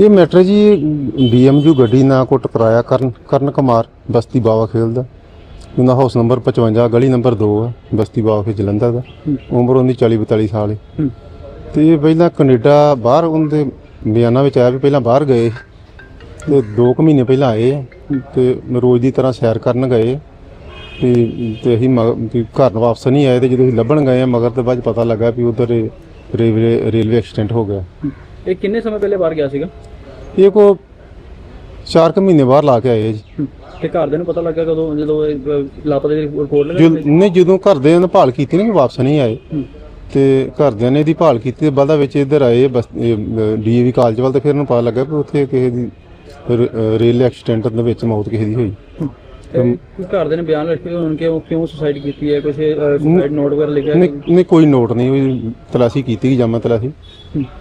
ਇਹ ਮੈਟਰ ਜੀ ਬੀਐਮਯੂ ਗੱਡੀ ਨਾਲ ਕੋ ਟਕਰਾਇਆ ਕਰਨ ਕਰਨ ਕੁਮਾਰ ਬਸਤੀ ਬਾਵਾ ਖੇਲ ਦਾ ਉਹਦਾ ਹਾਊਸ ਨੰਬਰ 55 ਗਲੀ ਨੰਬਰ 2 ਆ ਬਸਤੀ ਬਾਵਾ ਖੇਲ ਜਲੰਧਰ ਦਾ। ਉਮਰ ਉਹਦੀ 40 42 ਸਾਲ ਹੈ। ਤੇ ਇਹ ਪਹਿਲਾਂ ਕੈਨੇਡਾ ਬਾਹਰ ਉਹਦੇ ਬਿਆਨਾਂ ਵਿੱਚ ਆਇਆ ਵੀ ਪਹਿਲਾਂ ਬਾਹਰ ਗਏ ਤੇ 2 ਕੁ ਮਹੀਨੇ ਪਹਿਲਾਂ ਆਏ ਤੇ ਰੋਜ਼ ਦੀ ਤਰ੍ਹਾਂ ਸੈਰ ਕਰਨ ਗਏ ਤੇ ਤੇ ਅਸੀਂ ਘਰ ਨੂੰ ਵਾਪਸ ਨਹੀਂ ਆਏ ਤੇ ਜਦੋਂ ਅਸੀਂ ਲੱਭਣ ਗਏ ਮਗਰ ਤੇ ਬਾਅਦ ਪਤਾ ਲੱਗਾ ਵੀ ਉਧਰ ਰੇਲਵੇ ਰੇਲਵੇ ਐਕਸੀਡੈਂਟ ਹੋ ਗਿਆ। ਇਹ ਕਿੰਨੇ ਸਮੇਂ ਪਹਿਲੇ ਬਾਹਰ ਗਿਆ ਸੀਗਾ? ਇਹ ਕੋ 4 ਕੁ ਮਹੀਨੇ ਬਾਹਰ ਲਾ ਕੇ ਆਏ ਆ ਜੀ। ਤੇ ਘਰਦਿਆਂ ਨੂੰ ਪਤਾ ਲੱਗਾ ਕਦੋਂ ਜਦੋਂ ਇਹ, ਅਹ, ਲਾਪਤਾ ਦੀ ਰਿਪੋਰਟ ਜੋ ਲਗਾਈ ਨਹੀਂ ਜਦੋਂ ਘਰਦਿਆਂ ਨੇ ਭਾਲ ਕੀਤੀ ਨਾ ਕਿ ਵਾਪਸ ਨਹੀਂ ਆਏ। ਤੇ ਘਰਦਿਆਂ ਨੇ ਇਹਦੀ ਭਾਲ ਕੀਤੀ ਤੇ ਬਾਅਦ ਵਿੱਚ ਇੱਧਰ ਆਏ ਬਸ ਡੀਏਵੀ ਕਾਲਜ ਵੱਲ ਤੇ ਫਿਰ ਉਹਨੂੰ ਪਤਾ ਲੱਗਾ ਕਿ ਉੱਥੇ ਕਿਸੇ ਦੀ ਰ- ਰੇਲ ਐਕਸੀਡੈਂਟ ਦੇ ਵਿੱਚ ਮੌਤ ਕਿਸੇ ਦੀ ਹੋਈ। ਤੇ ਕੁਝ ਘਰਦਿਆਂ ਨੇ ਬਿਆਨ ਲਿਖੇ ਉਹਨਾਂ ਕਿ ਉਹ ਕਿਉਂ ਸੁਸਾਈਡ ਕੀਤੀ ਹੈ ਕੁਝ ਸੁਸਾਈਡ ਨੋਟ ਵਗੈਰਾ ਲਿਖਿਆ ਨਹੀਂ ਨਹੀਂ ਕੋਈ ਨੋਟ ਨਹੀਂ ਹੋਈ ਤਲਾਸ਼ੀ ਕੀਤੀ ਗਈ ਜਾਮਾ ਤਲਾਸ਼ੀ।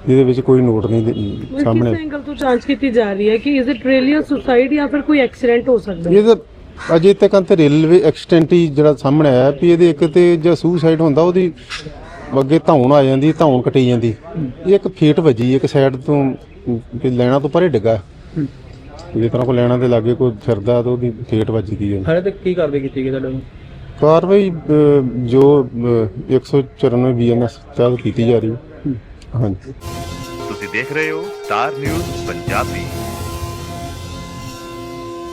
ਜਿਹਦੇ ਵਿੱਚ ਕੋਈ ਨੋਟ ਨਹੀਂ ਦੇ- ਸਾਹਮਣੇ ਕਿਸ ਐਂਗਲ ਤੋਂ ਜਾਂਚ ਕੀਤੀ ਜਾ ਰਹੀ ਹੈ ਕਿ is it really a suicide ਜਾਂ ਫਿਰ ਕੋਈ ਐਕਸੀਡੈਂਟ ਹੋ ਸਕਦਾ ਹੈ? ਇਹ ਤਾਂ ਅਜੇ ਤੱਕ ਤੇ ਰੇਲਵੇ ਐਕਸੀਡੈਂਟ ਹੀ ਜਿਹੜਾ ਸਾਹਮਣੇ ਆਇਆ ਵੀ ਇਹਦੇ ਇੱਕ ਤੇ ਜੇ ਸੁਸਾਈਡ ਹੁੰਦਾ ਉਹਦੀ ਅੱਗੇ ਧੌਣ ਆ ਜਾਂਦੀ ਧੌਣ ਕਟੀ ਜਾਂਦੀ। ਇਹ ਇੱਕ ਫੇਟ ਵੱਜੀ ਇੱਕ ਸਾਈਡ ਤੋਂ ਵੀ ਲੈਣਾ ਤੋਂ ਪਰੇ ਡਿੱਗਾ। ਜੇ ਤਰ੍ਹਾਂ ਕੋ ਲੈਣਾ ਦੇ ਲਾਗੇ ਕੋਈ ਫਿਰਦਾ ਤਾਂ ਉਹਦੀ ਫੇਟ ਵੱਜਦੀ ਹੈ। ਹਾਲੇ ਤੱਕ ਕੀ ਕਾਰਵਾਈ ਕੀਤੀ ਗਈ ਤੁਹਾਡੇ ਨੂੰ ਕਾਰਵਾਈ ਅਹ, ਜੋ ਅਹ, 194 ਬੀਐਨਐਸ ਤਹਿਤ ਕੀਤੀ ਜਾ ਰਹੀ ਹੈ। ਹਾਂਜੀ। ਤੁਸੀਂ ਦੇਖ ਰਹੇ ਹੋ ਸਟਾਰ ਨਿਊਜ਼ ਪੰਜਾਬੀ।